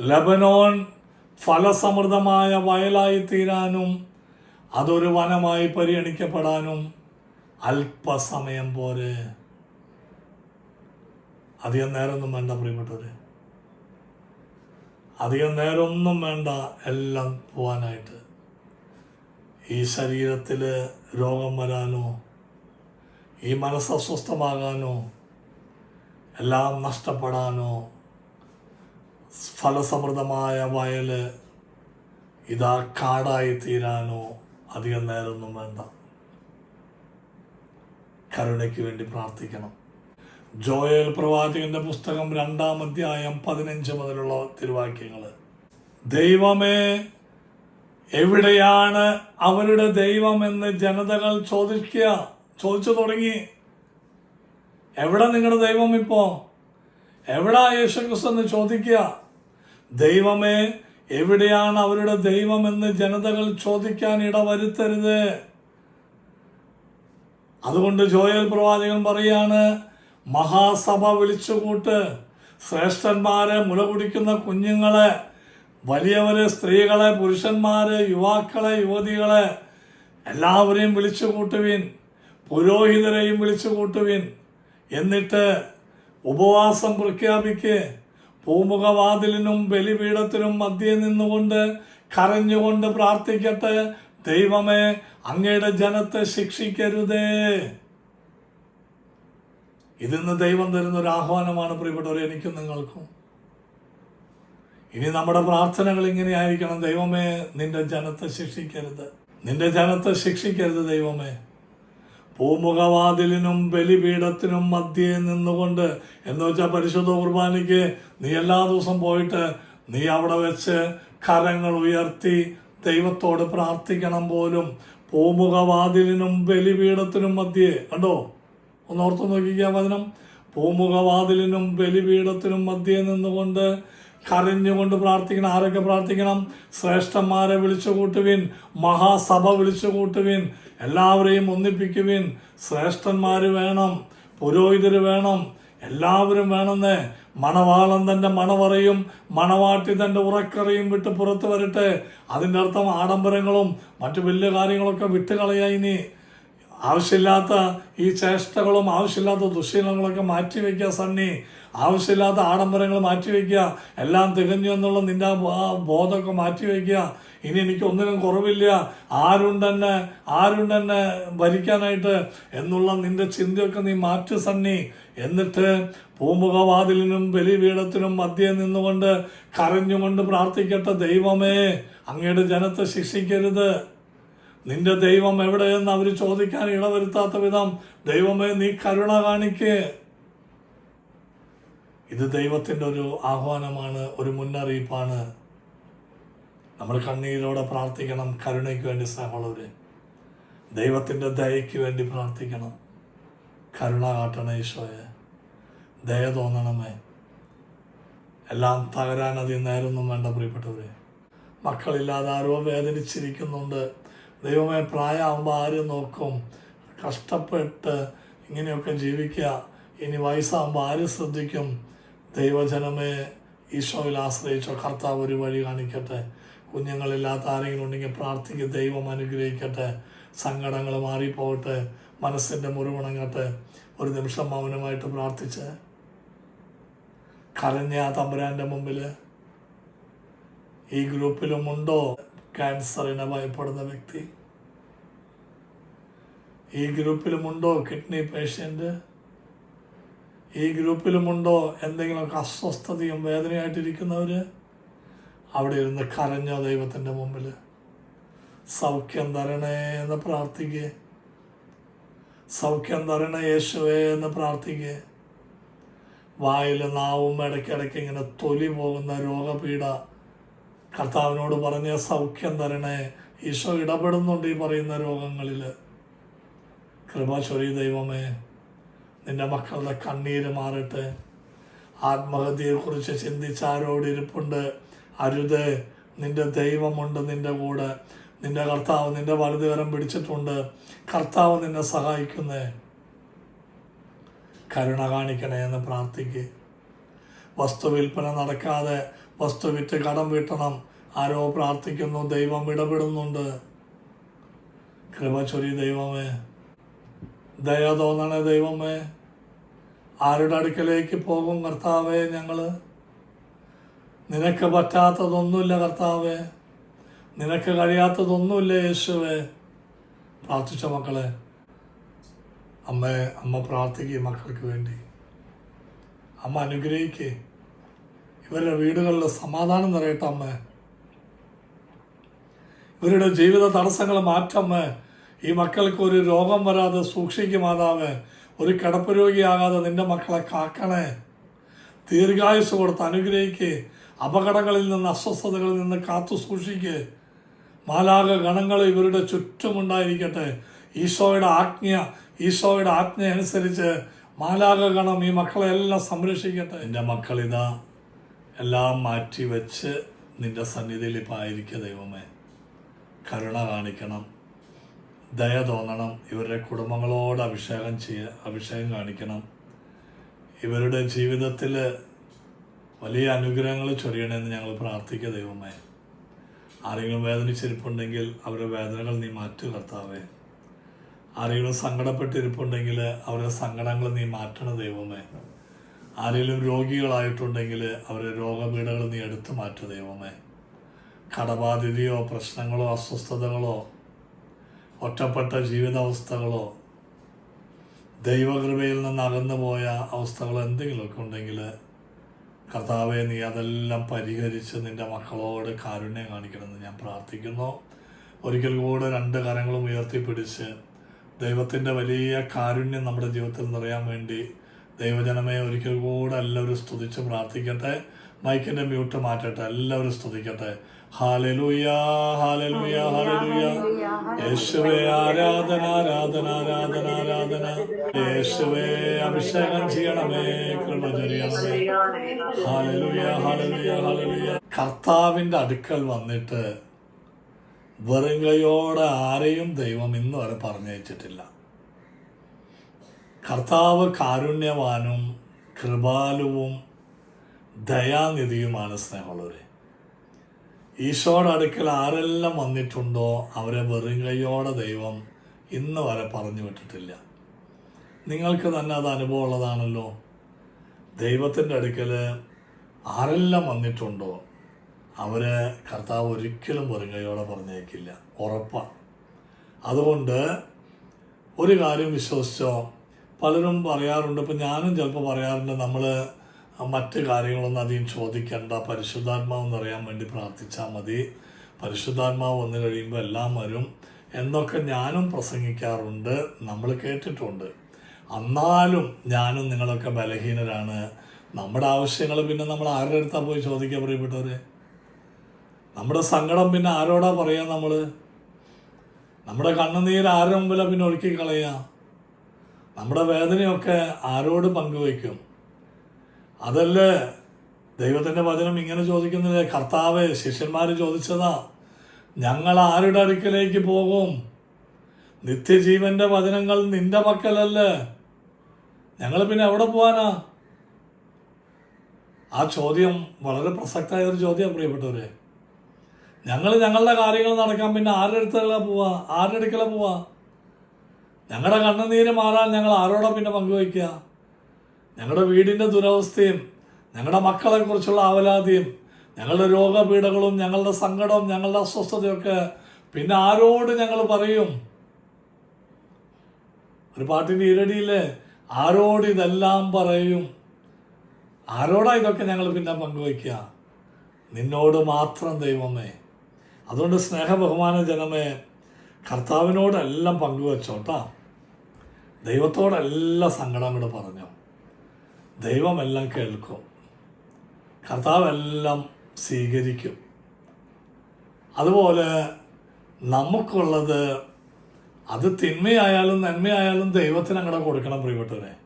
ലബനോൻ ഫലസമൃദ്ധമായ വയലായി തീരാനും അതൊരു വനമായി പരിഗണിക്കപ്പെടാനും അല്പസമയം പോലെ അധികം നേരമൊന്നും വേണ്ട പ്രിയപ്പെട്ടവര്. അധികം നേരമൊന്നും വേണ്ട എല്ലാം പോവാനായിട്ട്. ഈ ശരീരത്തിൽ രോഗം വരാനോ ഈ മനസ്സ് അസ്വസ്ഥമാകാനോ എല്ലാം നഷ്ടപ്പെടാനോ ഫലസമൃദ്ധമായ വയൽ ഇതാ കാടായി തീരാനോ അധികം നേരമൊന്നും വേണ്ട. കരുണയ്ക്ക് വേണ്ടി പ്രാർത്ഥിക്കണം. ജോയൽ പ്രവാചകന്റെ പുസ്തകം രണ്ടാം അധ്യായം പതിനഞ്ച് മുതലുള്ള തിരുവാക്യങ്ങൾ ദൈവമേ എവിടെയാണ് അവരുടെ ദൈവമെന്ന് ജനതകൾ ചോദിക്കുക ചോദിച്ചു തുടങ്ങി. എവിടെ നിങ്ങളുടെ ദൈവം ഇപ്പോ? എവിടാ യേശുക്രിസ്തു എന്ന് ചോദിക്കുക? ദൈവമേ എവിടെയാണ് അവരുടെ ദൈവമെന്ന് ജനതകൾ ചോദിക്കാൻ ഇടവരുത്തരുത്. അതുകൊണ്ട് ജോയൽ പ്രവാചകൻ പറയാണ് മഹാസഭ വിളിച്ചുകൂട്ട് ശ്രേഷ്ഠന്മാരെ മുല കുടിക്കുന്ന കുഞ്ഞുങ്ങളെ വലിയവരെ സ്ത്രീകളെ പുരുഷന്മാരെ യുവാക്കളെ യുവതികളെ എല്ലാവരെയും വിളിച്ചു കൂട്ടുവിൻ പുരോഹിതരെയും വിളിച്ചു കൂട്ടുവിൻ എന്നിട്ട് ഉപവാസം പ്രഖ്യാപിക്ക്. പൂമുഖവാതിലിനും ബലിപീഠത്തിനും മധ്യേ നിന്നുകൊണ്ട് കരഞ്ഞുകൊണ്ട് പ്രാർത്ഥിക്കട്ടെ. ദൈവമേ അങ്ങയുടെ ജനത്തെ ശിക്ഷിക്കരുതേ. ഇതിന്ന് ദൈവം തരുന്ന ഒരു ആഹ്വാനമാണ് പ്രിയപ്പെട്ടവർ എനിക്കും നിങ്ങൾക്കും. ഇനി നമ്മുടെ പ്രാർത്ഥനകൾ ഇങ്ങനെ ആയിരിക്കണം. ദൈവമേ നിന്റെ ജനത്തെ ശിക്ഷിക്കരുത്. നിന്റെ ജനത്തെ ശിക്ഷിക്കരുത് ദൈവമേ. പൂമുഖവാതിലിനും ബലിപീഠത്തിനും മധ്യേ നിന്നുകൊണ്ട് എന്ന് വെച്ചാൽ പരിശുദ്ധ കുർബാനയ്ക്ക് നീ എല്ലാ ദിവസം പോയിട്ട് നീ അവിടെ വെച്ച് കരങ്ങൾ ഉയർത്തി ദൈവത്തോട് പ്രാർത്ഥിക്കണം പോലും. പൂമുഖവാതിലിനും ബലിപീഠത്തിനും മധ്യേ. കണ്ടോ? ഒന്നോർത്ത് നോക്കിക്കാൻ വചനം. പൂമുഖവാതിലിനും ബലിപീഠത്തിനും മധ്യേ നിന്നുകൊണ്ട് കരഞ്ഞുകൊണ്ട് പ്രാർത്ഥിക്കണം. ആരൊക്കെ പ്രാർത്ഥിക്കണം? ശ്രേഷ്ഠന്മാരെ വിളിച്ചു കൂട്ടുവിൻ മഹാസഭ വിളിച്ചു കൂട്ടുവിൻ എല്ലാവരെയും ഒന്നിപ്പിക്കുവിൻ. ശ്രേഷ്ഠന്മാർ വേണം പുരോഹിതർ വേണം എല്ലാവരും വേണമെന്ന് മണവാളൻ തന്റെ മണവറയും മണവാട്ടി തന്റെ ഉറക്കറയും വിട്ട് പുറത്തു വരട്ടെ. അതിന്റെ അർത്ഥം ആഡംബരങ്ങളും മറ്റു വലിയ കാര്യങ്ങളൊക്കെ വിട്ടുകളയാ ഇനി. ആവശ്യമില്ലാത്ത ഈ ചേഷ്ടകളും ആവശ്യമില്ലാത്ത ദുശീലങ്ങളൊക്കെ മാറ്റിവെക്കുക സണ്ണി. ആവശ്യമില്ലാത്ത ആഡംബരങ്ങൾ മാറ്റിവെക്കുക എല്ലാം തികഞ്ഞു എന്നുള്ള നിന്റെ ആ ബോധമൊക്കെ മാറ്റിവെക്കുക ഇനി എനിക്ക് ഒന്നിനും കുറവില്ല. ആരുണ്ടെന്നെ ആരുണ്ടെന്നെ ആരും ഭരിക്കാനായിട്ട് എന്നുള്ള നിന്റെ ചിന്തയൊക്കെ നീ മാറ്റി സണ്ണി. എന്നിട്ട് പൂമുഖവാതിലിനും ബലിപീഠത്തിനും മധ്യേ നിന്നുകൊണ്ട് കരഞ്ഞുകൊണ്ട് പ്രാർത്ഥിക്കട്ടെ ദൈവമേ. അങ്ങയുടെ ജനത്തെ ശിക്ഷിക്കരുത്. നിന്റെ ദൈവം എവിടെയെന്ന് അവർ ചോദിക്കാൻ ഇടവരുത്താത്ത വിധം ദൈവമേ നീ കരുണ കാണിക്ക്. ഇത് ദൈവത്തിന്റെ ഒരു ആഹ്വാനമാണ് ഒരു മുന്നറിയിപ്പാണ്. നമ്മൾ കണ്ണീരോടെ പ്രാർത്ഥിക്കണം കരുണയ്ക്ക് വേണ്ടി സഹോദരൻ ദൈവത്തിന്റെ ദയയ്ക്ക് വേണ്ടി പ്രാർത്ഥിക്കണം. കരുണ കാട്ടണ ഈശോയെ. ദയ തോന്നണമേ. എല്ലാം തകരാൻ അതിൽ നേരൊന്നും വേണ്ട പ്രിയപ്പെട്ടവരെ. മക്കളില്ലാതെ ആരോ വേദനിച്ചിരിക്കുന്നുണ്ട്. ദൈവമേ പ്രായമാകുമ്പോൾ ആരും നോക്കും. കഷ്ടപ്പെട്ട് ഇങ്ങനെയൊക്കെ ജീവിക്കുക. ഇനി വയസ്സാകുമ്പോൾ ആരും ശ്രദ്ധിക്കും. ദൈവജനമേ ഈശോയിൽ ആശ്രയിച്ചോ കർത്താവ് ഒരു വഴി കാണിക്കട്ടെ. കുഞ്ഞുങ്ങളില്ലാത്ത ആരെങ്കിലും ഉണ്ടെങ്കിൽ പ്രാർത്ഥിക്കുക ദൈവം അനുഗ്രഹിക്കട്ടെ. സങ്കടങ്ങൾ മാറിപ്പോകട്ടെ. മനസ്സിന്റെ മുറിവുണങ്ങട്ടെ. ഒരു നിമിഷം മൗനമായിട്ട് പ്രാർത്ഥിച്ച്. കരഞ്ഞ ആ തമ്പുരാന്റെ മുമ്പിൽ ഈ ഗ്രൂപ്പിലുമുണ്ടോ ക്യാൻസറിനെ ഭയപ്പെടുന്ന വ്യക്തി. ഈ ഗ്രൂപ്പിലുമുണ്ടോ കിഡ്നി പേഷ്യന്റ് ഈ ഗ്രൂപ്പിലുമുണ്ടോ? എന്തെങ്കിലുമൊക്കെ അസ്വസ്ഥതയും വേദനയായിട്ടിരിക്കുന്നവർ അവിടെ ഇരുന്ന് കരഞ്ഞോ ദൈവത്തിന്റെ മുമ്പിൽ സൗഖ്യം തരണേ എന്ന് പ്രാർത്ഥിക്കുക സൗഖ്യം തരണ യേശുവേ എന്ന് പ്രാർത്ഥിക്കുക വായിൽ നാവും ഇടയ്ക്കിടയ്ക്ക് ഇങ്ങനെ തൊലി പോകുന്ന രോഗപീഠ കർത്താവിനോട് പറഞ്ഞ സൗഖ്യം തരണേ. ഈശോ ഇടപെടുന്നുണ്ട് ഈ പറയുന്ന രോഗങ്ങളിൽ കൃപാശ്വരി ദൈവമേ. നിന്റെ മക്കളുടെ കണ്ണീര് മാറട്ടെ. ആത്മഹത്യയെക്കുറിച്ച് ചിന്തിച്ച ആരോട് ഇരിപ്പുണ്ട്. അരുത്. നിന്റെ ദൈവമുണ്ട് നിന്റെ കൂടെ. നിന്റെ കർത്താവ് നിന്റെ വലതുകരം പിടിച്ചിട്ടുണ്ട്. കർത്താവ് നിന്നെ സഹായിക്കുന്നേ. കരുണ കാണിക്കണേ എന്ന് പ്രാർത്ഥിക്കുക വസ്തുവിൽപ്പന നടക്കാതെ വസ്തു വിറ്റ് കടം വീട്ടണം. ആരോ പ്രാർത്ഥിക്കുന്നു. ദൈവം ഇടപെടുന്നുണ്ട്. കൃപ ചൊരി ദൈവമേ. ദയ തോന്നണേ ദൈവമേ. ആരുടെ അടുക്കലേക്ക് പോകും കർത്താവേ ഞങ്ങൾ നിനക്ക് പറ്റാത്തതൊന്നുമില്ല കർത്താവേ. നിനക്ക് കഴിയാത്തതൊന്നുമില്ല യേശുവേ. പ്രാർത്ഥിച്ച മക്കളെ. അമ്മ അമ്മ പ്രാർത്ഥിക്കുക മക്കൾക്ക് വേണ്ടി. അമ്മ അനുഗ്രഹിക്കുക ഇവരുടെ വീടുകളിൽ സമാധാനം നിറയട്ടെ അമ്മ. ഇവരുടെ ജീവിത തടസ്സങ്ങൾ മാറ്റമ്മ ഈ മക്കൾക്ക് ഒരു രോഗം വരാതെ സൂക്ഷിക്കും മാതാവ് ഒരു കിടപ്പ് രോഗിയാകാതെ നിന്റെ മക്കളെ കാക്കണേ. ദീർഘായുസ് കൊടുത്ത് അനുഗ്രഹിക്ക് അപകടങ്ങളിൽ നിന്ന് അസ്വസ്ഥതകളിൽ നിന്ന് കാത്തു സൂക്ഷിക്ക്. മാലാക ഗണങ്ങൾ ഇവരുടെ ചുറ്റുമുണ്ടായിരിക്കട്ടെ. ഈശോയുടെ ആജ്ഞ ഈശോയുടെ ആജ്ഞ അനുസരിച്ച് മാലാക ഗണം ഈ മക്കളെ എല്ലാം സംരക്ഷിക്കട്ടെ. എന്റെ മക്കളിതാ എല്ലാം മാറ്റി വെച്ച് നിന്റെ സന്നിധിയിൽ ഇപ്പം ആയിരിക്കുക ദൈവമേ. കരുണ കാണിക്കണം. ദയ തോന്നണം. ഇവരുടെ കുടുംബങ്ങളോട് അഭിഷേകം ചെയ്യ അഭിഷേകം കാണിക്കണം. ഇവരുടെ ജീവിതത്തിൽ വലിയ അനുഗ്രഹങ്ങൾ ചൊരിയണമെന്ന് ഞങ്ങൾ പ്രാർത്ഥിക്കുക ദൈവമേ. ആരെങ്കിലും വേദനിച്ചിരിപ്പുണ്ടെങ്കിൽ അവരുടെ വേദനകൾ നീ മാറ്റു കർത്താവേ. ആരെങ്കിലും സങ്കടപ്പെട്ടിരിപ്പുണ്ടെങ്കിൽ അവരുടെ സങ്കടങ്ങൾ നീ മാറ്റണ ദൈവമേ. ആരെങ്കിലും രോഗികളായിട്ടുണ്ടെങ്കിൽ അവരുടെ രോഗപീഠകൾ നീ എടുത്തു മാറ്റു ദൈവമേ. കടബാധിതയോ പ്രശ്നങ്ങളോ അസ്വസ്ഥതകളോ ഒറ്റപ്പെട്ട ജീവിതാവസ്ഥകളോ ദൈവകൃപയിൽ നിന്ന് അകന്നു പോയ അവസ്ഥകളോ എന്തെങ്കിലുമൊക്കെ ഉണ്ടെങ്കിൽ കർത്താവെ നീ അതെല്ലാം പരിഹരിച്ച് നിന്റെ മക്കളോട് കാരുണ്യം കാണിക്കണമെന്ന് ഞാൻ പ്രാർത്ഥിക്കുന്നു. ഒരിക്കൽ കൂടെ രണ്ട് കരങ്ങളും ഉയർത്തിപ്പിടിച്ച് ദൈവത്തിന്റെ വലിയ കാരുണ്യം നമ്മുടെ ജീവിതത്തിൽ നിറയാൻ വേണ്ടി ദൈവജനമേ ഒരിക്കൽ കൂടെ എല്ലാവരും സ്തുതിച്ച് പ്രാർത്ഥിക്കട്ടെ. മൈക്കിന്റെ മ്യൂട്ട് മാറ്റട്ടെ എല്ലാവരും സ്തുതിക്കട്ടെ. ഹാലലുയ യേശുവേ ആരാധന ആരാധന ആരാധന യേശുവേ അടുക്കൽ വന്നിട്ട് വെറുങ്കയോടെ ആരെയും ദൈവം ഇന്ന് വരെ പറഞ്ഞയച്ചിട്ടില്ല. കർത്താവ് കാരുണ്യവാനും കൃപാലുവും ദയാനിധിയുമാണ് സ്നേഹമുള്ളവരെ. ഈശോയുടെ അടുക്കൽ ആരെല്ലാം വന്നിട്ടുണ്ടോ അവരെ വെറും കൈയോടെ ദൈവം ഇന്ന് വരെ പറഞ്ഞു വിട്ടിട്ടില്ല. നിങ്ങൾക്ക് തന്നെ അത് അനുഭവം ഉള്ളതാണല്ലോ. ദൈവത്തിന്റെ അടുക്കൽ ആരെല്ലാം വന്നിട്ടുണ്ടോ അവരെ കർത്താവ് ഒരിക്കലും വെറും കൈയോടെ പറഞ്ഞേക്കില്ല. ഉറപ്പാണ് അതുകൊണ്ട് ഒരു കാര്യം വിശ്വസിച്ചോ? പലരും പറയാറുണ്ട് ഇപ്പം ഞാനും ചിലപ്പോൾ പറയാറുണ്ട് നമ്മൾ മറ്റ് കാര്യങ്ങളൊന്നും അധികം ചോദിക്കേണ്ട പരിശുദ്ധാത്മാവ് എന്നറിയാൻ വേണ്ടി പ്രാർത്ഥിച്ചാൽ മതി. പരിശുദ്ധാത്മാവ് വന്നു കഴിയുമ്പോൾ എല്ലാം വരും എന്നൊക്കെ ഞാനും പ്രസംഗിക്കാറുണ്ട് നമ്മൾ കേട്ടിട്ടുണ്ട്. എന്നാലും ഞാനും നിങ്ങളൊക്കെ ബലഹീനരാണ്. നമ്മുടെ ആവശ്യങ്ങൾ പിന്നെ നമ്മൾ ആരുടെ അടുത്താണ് പോയി ചോദിക്കാൻ പ്രിയപ്പെട്ടവരെ? നമ്മുടെ സങ്കടം പിന്നെ ആരോടാ പറയാ നമ്മൾ നമ്മുടെ കണ്ണുനീര് ആരുടെ മുമ്പിലാണ് പിന്നെ ഒഴുക്കി കളയുക നമ്മുടെ വേദനയൊക്കെ ആരോട് പങ്കുവയ്ക്കും? അതല്ലേ ദൈവത്തിന്റെ വചനം ഇങ്ങനെ ചോദിക്കുന്നില്ലേ? കർത്താവ് ശിഷ്യന്മാർ ചോദിച്ചതാ ഞങ്ങൾ ആരുടെ അടുക്കലേക്ക് പോകും? നിത്യജീവന്റെ വചനങ്ങൾ നിന്റെ പക്കലല്ലേ. ഞങ്ങൾ പിന്നെ എവിടെ പോവാനാ? ആ ചോദ്യം വളരെ പ്രസക്തമായ ഒരു ചോദ്യം പ്രിയപ്പെട്ടവരെ. ഞങ്ങൾ ഞങ്ങളുടെ കാര്യങ്ങൾ നടക്കാൻ പിന്നെ ആരുടെ അടുത്തല്ല പോവാ? ആരുടെ അടുക്കല പോവാ? ഞങ്ങളുടെ കണ്ണുനീര് മാറാൻ ഞങ്ങൾ ആരോടെ പിന്നെ പങ്കുവയ്ക്കുക? ഞങ്ങളുടെ വീടിന്റെ ദുരവസ്ഥയും ഞങ്ങളുടെ മക്കളെക്കുറിച്ചുള്ള ആവലാതിയും ഞങ്ങളുടെ രോഗപീഠകളും ഞങ്ങളുടെ സങ്കടവും ഞങ്ങളുടെ അസ്വസ്ഥതയൊക്കെ പിന്നെ ആരോട് ഞങ്ങൾ പറയും? ഒരു പാട്ടിന്റെ ഇരടിയില്ലേ ആരോട് ഇതെല്ലാം പറയും? ആരോടാ ഇതൊക്കെ ഞങ്ങൾ പിന്നെ പങ്കുവയ്ക്കുക? നിന്നോട് മാത്രം ദൈവമേ. അതുകൊണ്ട് സ്നേഹബഹുമാന ജനമേ കർത്താവിനോടെല്ലാം പങ്കുവെച്ചോട്ടാ. ദൈവത്തോടെല്ലാം സങ്കടം കൂടെ പറഞ്ഞു. ദൈവമെല്ലാം കേൾക്കും. കർത്താവെല്ലാം സ്വീകരിക്കും. അതുപോലെ നമുക്കുള്ളത് അത് തിന്മയായാലും നന്മയായാലും ദൈവത്തിന് അങ്ങടെ കൊടുക്കണം പ്രിയപ്പെട്ടവരെ.